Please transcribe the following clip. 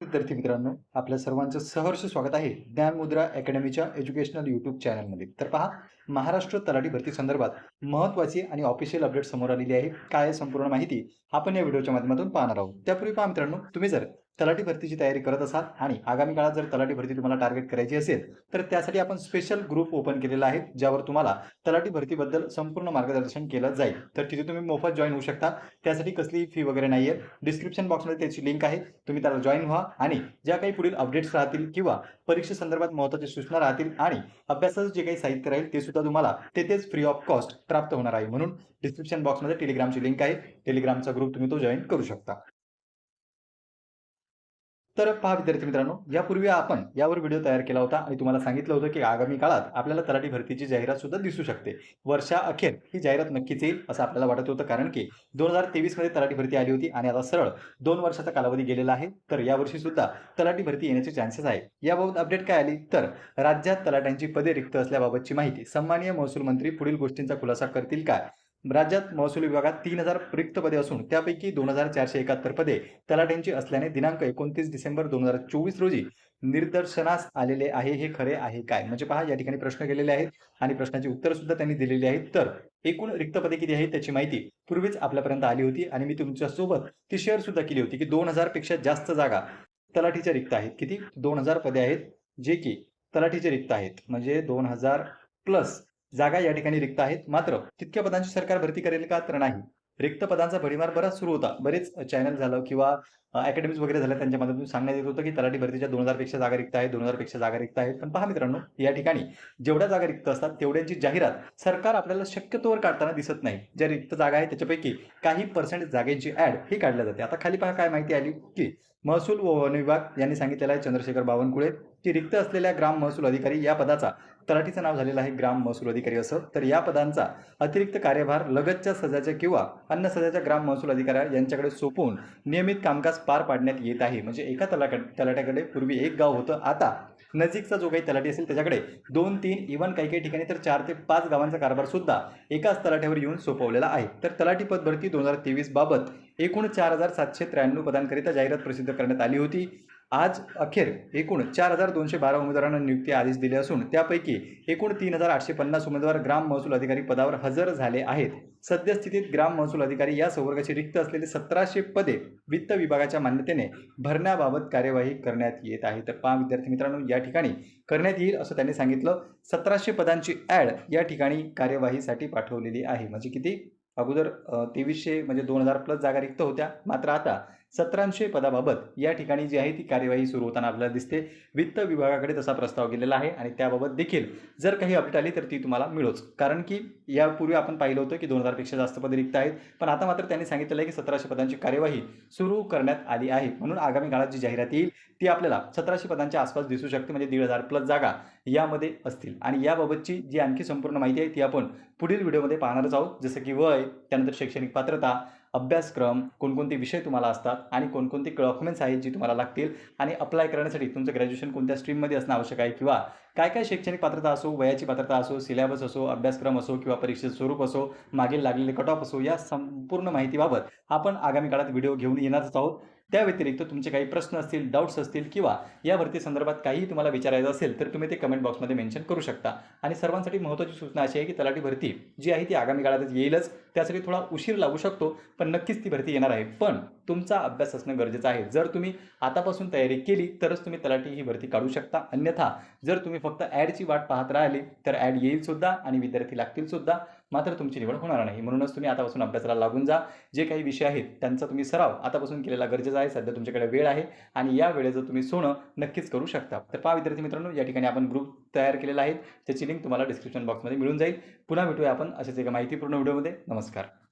विद्यार्थी मित्रांनो आपल्या सर्वांचं सहर्ष स्वागत आहे ज्ञानमुद्रा अकॅडमीच्या एज्युकेशनल युट्यूब चॅनलमध्ये. तर पहा महाराष्ट्र तलाठी भरती संदर्भात महत्त्वाची आणि ऑफिशियल अपडेट समोर आलेली आहे. काय संपूर्ण माहिती आपण या व्हिडिओच्या माध्यमातून पाहणार आहोत. त्यापूर्वी पहा मित्रांनो तुम्ही जर तलाठी भरतीची तयारी करत असाल आणि आगामी काळात जर तलाठी भरती तुम्हाला टार्गेट करायची असेल तर त्यासाठी आपण स्पेशल ग्रुप ओपन केलेला आहे ज्यावर तुम्हाला तलाठी भरतीबद्दल संपूर्ण मार्गदर्शन केलं जाईल. तर तिथे तुम्ही मोफत जॉईन होऊ शकता. त्यासाठी कसलीही फी वगैरे नाही आहे डिस्क्रिप्शन बॉक्समध्ये त्याची लिंक आहे. तुम्ही त्याला जॉईन व्हा आणि ज्या काही पुढील अपडेट्स राहतील किंवा परीक्षेसंदर्भात महत्त्वाच्या सूचना राहतील आणि अभ्यासाचं जे काही साहित्य राहील ते सुद्धा तुम्हाला तेथेच फ्री ऑफ कॉस्ट प्राप्त होणार आहे. म्हणून डिस्क्रिप्शन बॉक्समध्ये टेलिग्रामची लिंक आहे. टेलिग्रामचा ग्रुप तुम्ही तो जॉईन करू शकता. तर पहा विद्यार्थी मित्रांनो यापूर्वी आपण यावर व्हिडिओ तयार केला होता आणि तुम्हाला सांगितलं होतं की आगामी काळात आपल्याला तलाठी भरतीची जाहिरात सुद्धा दिसू शकते. वर्षा अखेर ही जाहिरात नक्कीच येईल असं आपल्याला वाटत होतं कारण की दोन हजार तेवीसमध्ये तलाठी भरती आली होती आणि आता सरळ दोन वर्षाचा कालावधी गेलेला आहे. तर यावर्षी सुद्धा तलाठी भरती येण्याचे चान्सेस आहे याबाबत अपडेट काय आली? तर राज्यात तलाट्यांची पदे रिक्त असल्याबाबतची माहिती. सन्माननीय महसूल मंत्री पुढील गोष्टींचा खुलासा करतील काय राज्यात महसूल विभागात तीन हजार रिक्त पदे असून त्यापैकी दोन हजार चारशे एकाहत्तर पदे तलाठ्यांची असल्याने दिनांक एकोणतीस डिसेंबर दोन हजार चोवीस रोजी निदर्शनास आलेले आहे. हे खरे आहे काय? म्हणजे पहा या ठिकाणी प्रश्न केलेले आहेत आणि प्रश्नाची उत्तर सुद्धा त्यांनी दिलेली आहेत. तर एकूण रिक्त पदे किती आहेत त्याची माहिती पूर्वीच आपल्यापर्यंत आली होती आणि मी तुमच्यासोबत ती शेअर सुद्धा केली होती की दोन हजारपेक्षा जास्त जागा तलाठीच्या रिक्त आहेत. किती? दोन हजार पदे आहेत जे की तलाठीचे रिक्त आहेत. म्हणजे दोन हजार प्लस जागा या ठिकाणी रिक्त आहेत. मात्र तितक्या पदांची सरकार भरती करेल का तर नाही. रिक्त पदांचा भडीमार बराच सुरू होता. बरेच चॅनल झालं किंवा अकॅडमीज वगैरे झाल्या त्यांच्या सांगण्यात येत होतं की तलाठी भरतीच्या दोन हजारपेक्षा जागा रिक्त आहेत दोन हजारपेक्षा जागा रिक्त आहेत. पण पहा मित्रांनो या ठिकाणी जेवढ्या जागा रिक्त असतात तेवढ्यांची जाहिरात सरकार आपल्याला शक्यतोवर काढताना दिसत नाही. ज्या रिक्त जागा आहेत त्याच्यापैकी काही पर्सेंट जागेची ऍड ही काढल्या जाते. आता खाली पहा काय माहिती आली की महसूल व वन विभाग यांनी सांगितलेलं आहे चंद्रशेखर बावनकुळे. की रिक्त असलेल्या ग्राम महसूल अधिकारी या पदाचा तलाठीचं नाव झालेलं आहे ग्राम महसूल अधिकारी असं. तर या पदांचा अतिरिक्त कार्यभार लगतच्या सजाच्या किंवा अन्य सजाच्या ग्राम महसूल अधिकाऱ्या यांच्याकडे सोपवून नियमित कामकाज पार पाडण्यात येत आहे. म्हणजे एका तलाट तलाट्याकडे पूर्वी एक गाव होतं. आता नजीकचा जो काही तलाठी असेल त्याच्याकडे दोन तीन इव्हन काही काही ठिकाणी तर चार ते पाच गावांचा कारभार सुद्धा एकाच तलाठ्यावर येऊन सोपवलेला आहे. तर तलाठी पद भरती दोन हजार तेवीस बाबत एकूण चार हजार सातशे त्र्याण्णव पदांकरिता जाहिरात प्रसिद्ध करण्यात आली होती. आज अखेर एकूण चार हजार दोनशे बारा उमेदवारांना नियुक्ती आदेश दिले असून त्यापैकी एकूण तीन हजार आठशे पन्नास उमेदवार ग्राम महसूल अधिकारी पदावर हजर झाले आहेत. सद्यस्थितीत ग्राम महसूल अधिकारी या संवर्गाची रिक्त असलेले सतराशे पदे वित्त विभागाच्या मान्यतेने भरण्याबाबत कार्यवाही करण्यात येत आहे. तर पहा विद्यार्थी मित्रांनो या ठिकाणी करण्यात येईल असं त्यांनी सांगितलं. सतराशे पदांची ॲड या ठिकाणी कार्यवाहीसाठी पाठवलेली आहे. म्हणजे किती? अगोदर तेवीसशे म्हणजे दोन हजार प्लस जागा रिक्त होत्या. मात्र आता सत्रांशे पदाबाबत या ठिकाणी जी आहे ती कार्यवाही सुरू होताना आपल्याला दिसते. वित्त विभागाकडे तसा प्रस्ताव गेलेला आहे आणि त्याबाबत देखील जर काही अपडेट आली तर ती तुम्हाला मिळोच. कारण की यापूर्वी आपण पाहिलं होतं की दोन हजारपेक्षा जास्त पदे रिक्त आहेत. पण आता मात्र त्यांनी सांगितलेलं आहे की सतराशे पदांची कार्यवाही सुरू करण्यात आली आहे. म्हणून आगामी काळात जी जाहिरात येईल ती आपल्याला सतराशे पदांच्या आसपास दिसू शकते. म्हणजे दीड हजार प्लस जागा यामध्ये असतील. आणि याबाबतची जी आणखी संपूर्ण माहिती आहे ती आपण पुढील व्हिडिओमध्ये पाहणारच आहोत. जसं की वय त्यानंतर शैक्षणिक पात्रता अभ्यासक्रम कोणकोणते विषय तुम्हाला असतात आणि कोणकोणते डॉक्युमेंट्स आहेत जी तुम्हाला लागतील आणि अप्लाय करण्यासाठी तुमचं ग्रॅज्युएशन कोणत्या स्ट्रीममध्ये असणं आवश्यक आहे? किंवा काय काय शैक्षणिक पात्रता असो वयाची पात्रता असो सिलेबस असो अभ्यासक्रम असो किंवा परीक्षेचं स्वरूप असो मागील लागलेले कट ऑफ असो या संपूर्ण माहितीबाबत आपण आगामी काळात व्हिडिओ घेऊन येणारच आहोत. त्या व्यतिरिक्त तुमचे काही प्रश्न असतील डाऊट्स असतील किंवा या भरती संदर्भात काहीही तुम्हाला विचारायचं असेल तर तुम्ही ते कमेंट बॉक्समध्ये मेन्शन करू शकता. आणि सर्वांसाठी महत्त्वाची सूचना अशी आहे की तलाठी भरती जी आहे ती आगामी काळातच येईलच. त्यासाठी थोडा उशीर लागू शकतो पण नक्कीच ती भरती येणार आहे. पण तुमचा अभ्यास असणं गरजेचं आहे. जर तुम्ही आतापासून तयारी केली तरच तुम्ही तलाठी ही भरती काढू शकता. अन्यथा जर तुम्ही फक्त ॲडची वाट पाहत राहिली तर ॲड येईल सुद्धा आणि विद्यार्थी लागतील सुद्धा. मात्र तुमची निवड होणार नाही. म्हणूनच तुम्ही आतापासून अभ्यासाला लागून जा. जे काही विषय आहेत त्यांचा तुम्ही सराव आतापासून केलेला गरजेचा आहे. सध्या तुमच्याकडे वेळ आहे आणि या वेळेचं तुम्ही सोनं नक्कीच करू शकता. तर पहा विद्यार्थी मित्रांनो या ठिकाणी आपण ग्रुप तयार केलेला आहे. त्याची लिंक तुम्हाला डिस्क्रिप्शन बॉक्समध्ये मिळून जाईल. पुन्हा भेटूया आपण अशाच एका माहितीपूर्ण व्हिडिओमध्ये. नमस्कार. cara.